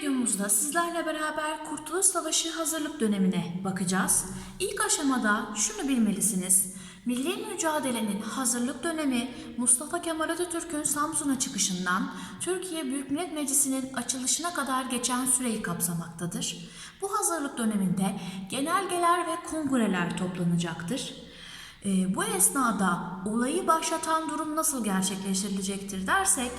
videomuzda sizlerle beraber Kurtuluş Savaşı hazırlık dönemine bakacağız. İlk aşamada şunu bilmelisiniz. Milli mücadelenin hazırlık dönemi Mustafa Kemal Atatürk'ün Samsun'a çıkışından Türkiye Büyük Millet Meclisi'nin açılışına kadar geçen süreyi kapsamaktadır. Bu hazırlık döneminde genelgeler ve kongreler toplanacaktır. Ee, bu esnada olayı başlatan durum nasıl gerçekleştirilecektir dersek,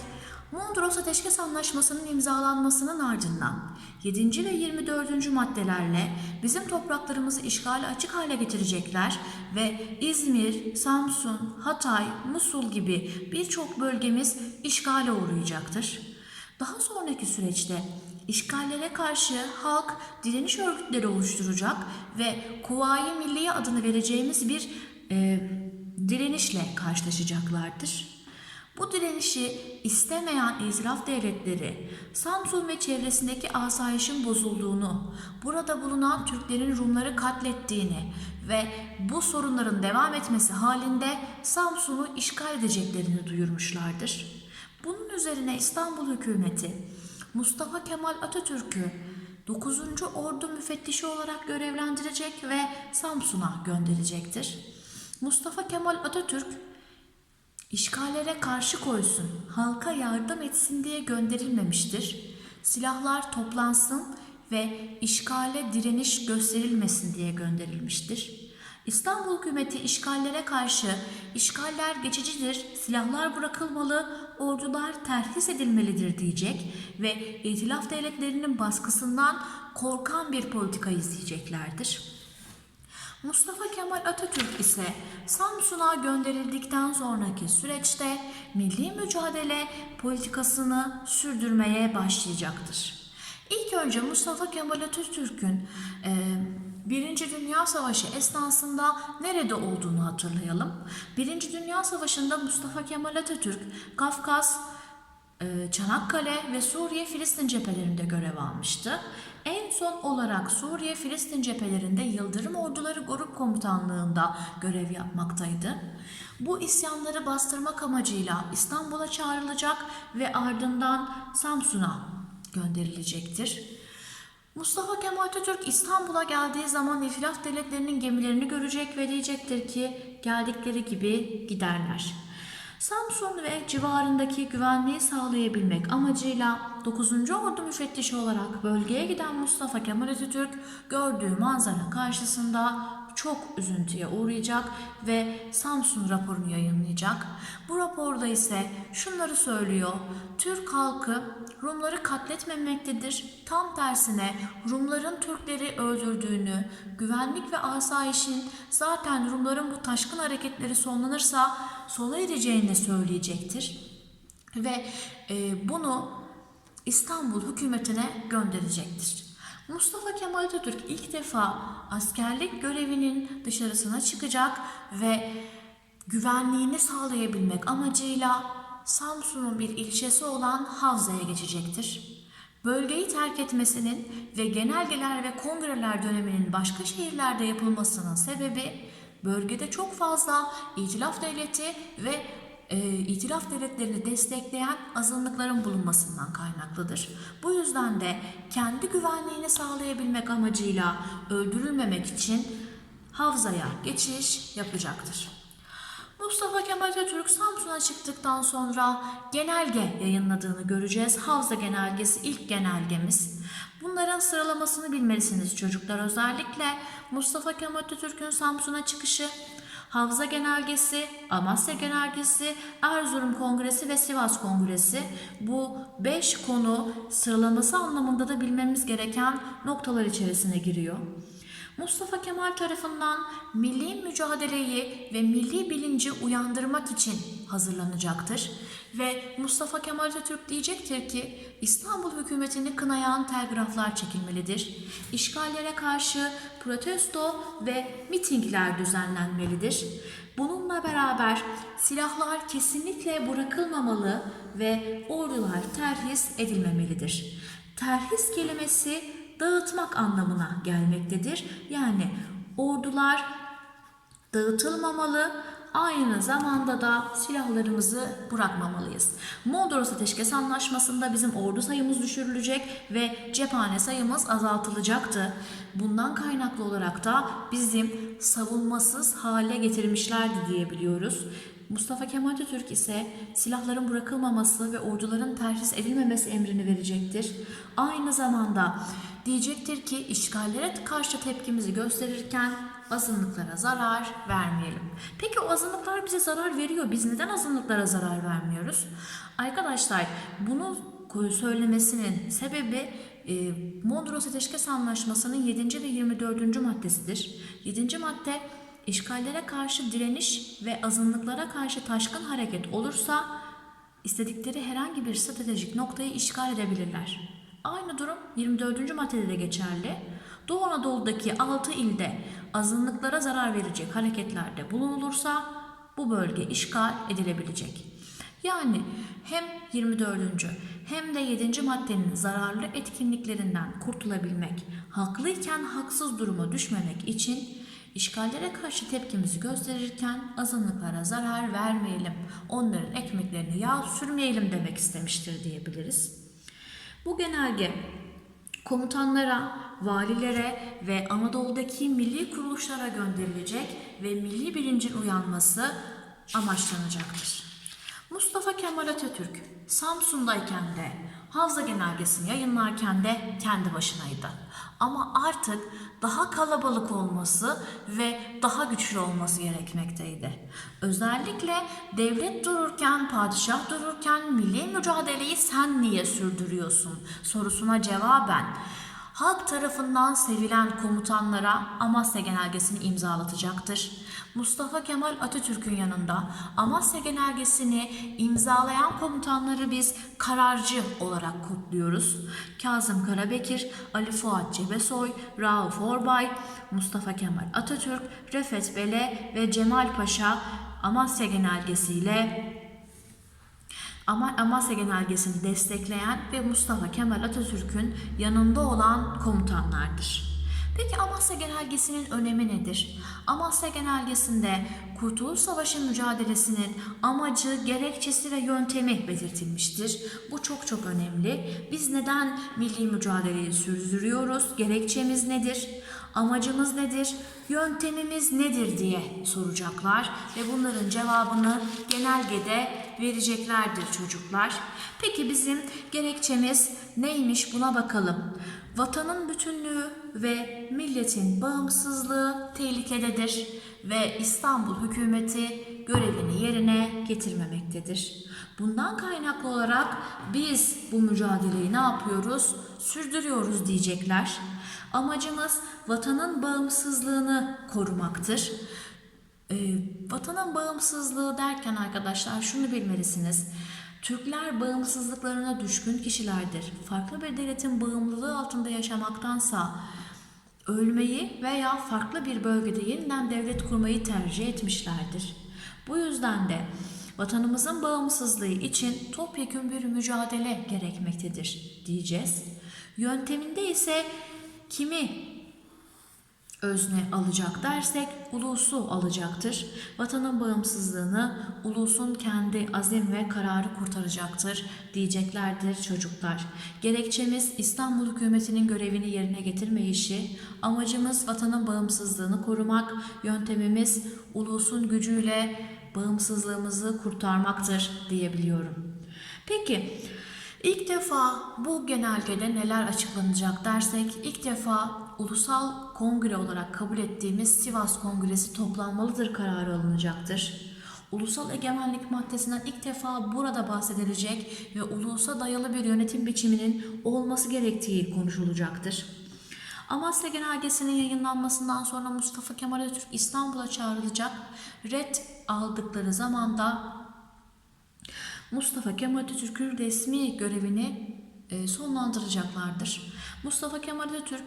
Mondros Ateşkes Anlaşması'nın imzalanmasının ardından 7. ve 24. maddelerle bizim topraklarımızı işgale açık hale getirecekler ve İzmir, Samsun, Hatay, Musul gibi birçok bölgemiz işgale uğrayacaktır. Daha sonraki süreçte işgallere karşı halk direniş örgütleri oluşturacak ve Kuvayi Milliye adını vereceğimiz bir e, direnişle karşılaşacaklardır. Bu direnişi istemeyen itilaf devletleri Samsun ve çevresindeki asayişin bozulduğunu, burada bulunan Türklerin Rumları katlettiğini ve bu sorunların devam etmesi halinde Samsun'u işgal edeceklerini duyurmuşlardır. Bunun üzerine İstanbul hükümeti Mustafa Kemal Atatürk'ü 9. Ordu müfettişi olarak görevlendirecek ve Samsun'a gönderecektir. Mustafa Kemal Atatürk İşgallere karşı koysun, halka yardım etsin diye gönderilmemiştir. Silahlar toplansın ve işgale direniş gösterilmesin diye gönderilmiştir. İstanbul hükümeti işgallere karşı işgaller geçicidir, silahlar bırakılmalı, ordular terhis edilmelidir diyecek ve itilaf devletlerinin baskısından korkan bir politika izleyeceklerdir. Mustafa Kemal Atatürk ise Samsun'a gönderildikten sonraki süreçte milli mücadele politikasını sürdürmeye başlayacaktır. İlk önce Mustafa Kemal Atatürk'ün e, Birinci Dünya Savaşı esnasında nerede olduğunu hatırlayalım. Birinci Dünya Savaşı'nda Mustafa Kemal Atatürk Kafkas, e, Çanakkale ve Suriye Filistin cephelerinde görev almıştı. En son olarak Suriye Filistin cephelerinde Yıldırım Orduları Grup Komutanlığında görev yapmaktaydı. Bu isyanları bastırmak amacıyla İstanbul'a çağrılacak ve ardından Samsun'a gönderilecektir. Mustafa Kemal Atatürk İstanbul'a geldiği zaman İtilaf devletlerinin gemilerini görecek ve diyecektir ki geldikleri gibi giderler. Samsun ve civarındaki güvenliği sağlayabilmek amacıyla 9. Ordu müfettişi olarak bölgeye giden Mustafa Kemal Atatürk gördüğü manzara karşısında çok üzüntüye uğrayacak ve Samsun raporunu yayınlayacak. Bu raporda ise şunları söylüyor. Türk halkı Rumları katletmemektedir. Tam tersine Rumların Türkleri öldürdüğünü, güvenlik ve asayişin zaten Rumların bu taşkın hareketleri sonlanırsa sona ereceğini söyleyecektir. Ve e, bunu İstanbul hükümetine gönderecektir. Mustafa Kemal Atatürk ilk defa askerlik görevinin dışarısına çıkacak ve güvenliğini sağlayabilmek amacıyla Samsun'un bir ilçesi olan Havza'ya geçecektir. Bölgeyi terk etmesinin ve genelgeler ve kongreler döneminin başka şehirlerde yapılmasının sebebi bölgede çok fazla itilaf devleti ve e, itilaf devletlerini destekleyen azınlıkların bulunmasından kaynaklıdır. Bu yüzden de kendi güvenliğini sağlayabilmek amacıyla öldürülmemek için Havza'ya geçiş yapacaktır. Mustafa Kemal Atatürk Samsun'a çıktıktan sonra genelge yayınladığını göreceğiz. Havza genelgesi ilk genelgemiz. Bunların sıralamasını bilmelisiniz çocuklar. Özellikle Mustafa Kemal Atatürk'ün Samsun'a çıkışı, Havza Genelgesi, Amasya Genelgesi, Erzurum Kongresi ve Sivas Kongresi bu beş konu sıralaması anlamında da bilmemiz gereken noktalar içerisine giriyor. Mustafa Kemal tarafından milli mücadeleyi ve milli bilinci uyandırmak için hazırlanacaktır. Ve Mustafa Kemal Atatürk diyecektir ki İstanbul hükümetini kınayan telgraflar çekilmelidir. İşgallere karşı protesto ve mitingler düzenlenmelidir. Bununla beraber silahlar kesinlikle bırakılmamalı ve ordular terhis edilmemelidir. Terhis kelimesi dağıtmak anlamına gelmektedir. Yani ordular dağıtılmamalı, aynı zamanda da silahlarımızı bırakmamalıyız. Mondros Ateşkes Anlaşması'nda bizim ordu sayımız düşürülecek ve cephane sayımız azaltılacaktı. Bundan kaynaklı olarak da bizim savunmasız hale getirmişlerdi diyebiliyoruz. Mustafa Kemal Atatürk ise silahların bırakılmaması ve orduların terhis edilmemesi emrini verecektir. Aynı zamanda diyecektir ki işgallere karşı tepkimizi gösterirken azınlıklara zarar vermeyelim. Peki o azınlıklar bize zarar veriyor. Biz neden azınlıklara zarar vermiyoruz? Arkadaşlar bunu söylemesinin sebebi e, Mondros Ateşkes Anlaşması'nın 7. ve 24. maddesidir. 7. madde işgallere karşı direniş ve azınlıklara karşı taşkın hareket olursa istedikleri herhangi bir stratejik noktayı işgal edebilirler. Aynı durum 24. maddede de geçerli. Doğu Anadolu'daki 6 ilde azınlıklara zarar verecek hareketlerde bulunulursa bu bölge işgal edilebilecek. Yani hem 24. hem de 7. maddenin zararlı etkinliklerinden kurtulabilmek, haklıyken haksız duruma düşmemek için işgallere karşı tepkimizi gösterirken azınlıklara zarar vermeyelim, onların ekmeklerini yağ sürmeyelim demek istemiştir diyebiliriz. Bu genelge komutanlara, valilere ve Anadolu'daki milli kuruluşlara gönderilecek ve milli bilincin uyanması amaçlanacaktır. Mustafa Kemal Atatürk Samsun'dayken de Havza Genelgesi'ni yayınlarken de kendi başınaydı. Ama artık daha kalabalık olması ve daha güçlü olması gerekmekteydi. Özellikle devlet dururken, padişah dururken milli mücadeleyi sen niye sürdürüyorsun sorusuna cevaben halk tarafından sevilen komutanlara Amasya Genelgesi'ni imzalatacaktır. Mustafa Kemal Atatürk'ün yanında Amasya Genelgesi'ni imzalayan komutanları biz kararcı olarak kutluyoruz. Kazım Karabekir, Ali Fuat Cebesoy, Rauf Orbay, Mustafa Kemal Atatürk, Refet Bele ve Cemal Paşa Amasya Genelgesi ile ama Amasya Genelgesi'ni destekleyen ve Mustafa Kemal Atatürk'ün yanında olan komutanlardır. Peki Amasya Genelgesi'nin önemi nedir? Amasya Genelgesi'nde Kurtuluş Savaşı mücadelesinin amacı, gerekçesi ve yöntemi belirtilmiştir. Bu çok çok önemli. Biz neden milli mücadeleyi sürdürüyoruz? Gerekçemiz nedir? Amacımız nedir? Yöntemimiz nedir diye soracaklar ve bunların cevabını genelgede vereceklerdir çocuklar. Peki bizim gerekçemiz neymiş buna bakalım. Vatanın bütünlüğü ve milletin bağımsızlığı tehlikededir ve İstanbul hükümeti görevini yerine getirmemektedir. Bundan kaynaklı olarak biz bu mücadeleyi ne yapıyoruz? Sürdürüyoruz diyecekler. Amacımız vatanın bağımsızlığını korumaktır. Ee, vatanın bağımsızlığı derken arkadaşlar şunu bilmelisiniz. Türkler bağımsızlıklarına düşkün kişilerdir. Farklı bir devletin bağımlılığı altında yaşamaktansa ölmeyi veya farklı bir bölgede yeniden devlet kurmayı tercih etmişlerdir. Bu yüzden de vatanımızın bağımsızlığı için topyekun bir mücadele gerekmektedir diyeceğiz. Yönteminde ise kimi özne alacak dersek ulusu alacaktır. Vatanın bağımsızlığını ulusun kendi azim ve kararı kurtaracaktır diyeceklerdir çocuklar. Gerekçemiz İstanbul hükümetinin görevini yerine getirmeyişi, amacımız vatanın bağımsızlığını korumak, yöntemimiz ulusun gücüyle bağımsızlığımızı kurtarmaktır diyebiliyorum. Peki İlk defa bu genelgede neler açıklanacak dersek ilk defa ulusal kongre olarak kabul ettiğimiz Sivas Kongresi toplanmalıdır kararı alınacaktır. Ulusal egemenlik maddesinden ilk defa burada bahsedilecek ve ulusa dayalı bir yönetim biçiminin olması gerektiği konuşulacaktır. Amasya Genelgesi'nin yayınlanmasından sonra Mustafa Kemal Atatürk İstanbul'a çağrılacak. Red aldıkları zamanda Mustafa Kemal Atatürk'ün resmi görevini e, sonlandıracaklardır. Mustafa Kemal Atatürk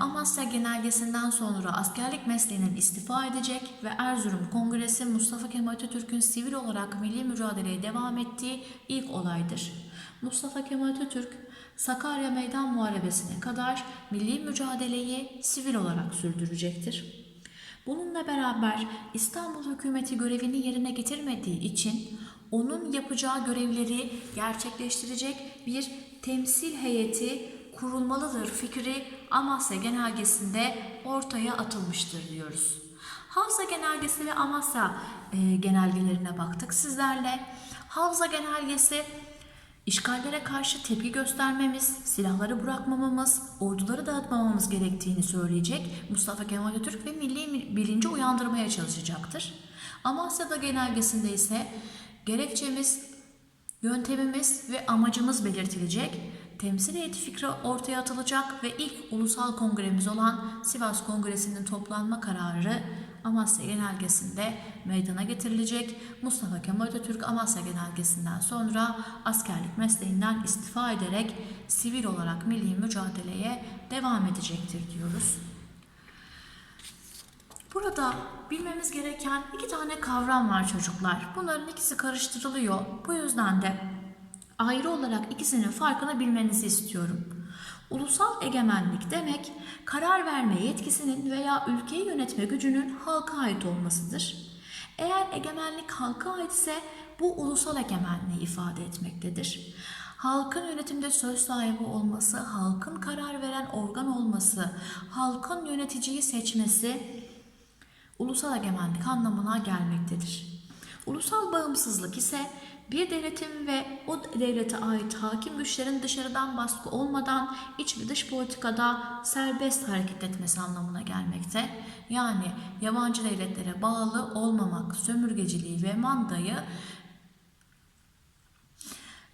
Amasya Genelgesi'nden sonra askerlik mesleğinden istifa edecek ve Erzurum Kongresi Mustafa Kemal Atatürk'ün sivil olarak milli mücadeleye devam ettiği ilk olaydır. Mustafa Kemal Atatürk Sakarya Meydan Muharebesi'ne kadar milli mücadeleyi sivil olarak sürdürecektir. Bununla beraber İstanbul hükümeti görevini yerine getirmediği için onun yapacağı görevleri gerçekleştirecek bir temsil heyeti kurulmalıdır fikri Amasya Genelgesi'nde ortaya atılmıştır diyoruz. Havza Genelgesi ve Amasya e, genelgelerine baktık sizlerle. Havza Genelgesi İşgallere karşı tepki göstermemiz, silahları bırakmamamız, orduları dağıtmamamız gerektiğini söyleyecek Mustafa Kemal Atatürk ve milli bilinci uyandırmaya çalışacaktır. Amasya'da genelgesinde ise gerekçemiz, yöntemimiz ve amacımız belirtilecek, temsil heyeti fikri ortaya atılacak ve ilk ulusal kongremiz olan Sivas Kongresi'nin toplanma kararı Amasya Genelgesi'nde meydana getirilecek. Mustafa Kemal Atatürk Amasya Genelgesi'nden sonra askerlik mesleğinden istifa ederek sivil olarak milli mücadeleye devam edecektir diyoruz. Burada bilmemiz gereken iki tane kavram var çocuklar. Bunların ikisi karıştırılıyor. Bu yüzden de ayrı olarak ikisinin farkını bilmenizi istiyorum. Ulusal egemenlik demek karar verme yetkisinin veya ülkeyi yönetme gücünün halka ait olmasıdır. Eğer egemenlik halka aitse bu ulusal egemenliği ifade etmektedir. Halkın yönetimde söz sahibi olması, halkın karar veren organ olması, halkın yöneticiyi seçmesi ulusal egemenlik anlamına gelmektedir. Ulusal bağımsızlık ise bir devletin ve o devlete ait hakim güçlerin dışarıdan baskı olmadan iç ve dış politikada serbest hareket etmesi anlamına gelmekte. Yani yabancı devletlere bağlı olmamak, sömürgeciliği ve mandayı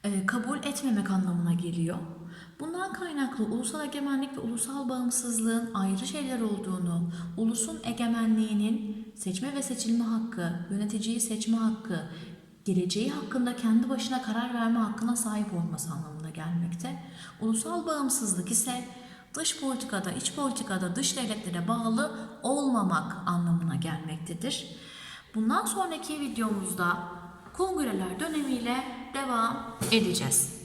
e, kabul etmemek anlamına geliyor. Bundan kaynaklı ulusal egemenlik ve ulusal bağımsızlığın ayrı şeyler olduğunu, ulusun egemenliğinin seçme ve seçilme hakkı, yöneticiyi seçme hakkı, geleceği hakkında kendi başına karar verme hakkına sahip olması anlamına gelmekte. Ulusal bağımsızlık ise dış politikada, iç politikada dış devletlere bağlı olmamak anlamına gelmektedir. Bundan sonraki videomuzda kongreler dönemiyle devam edeceğiz.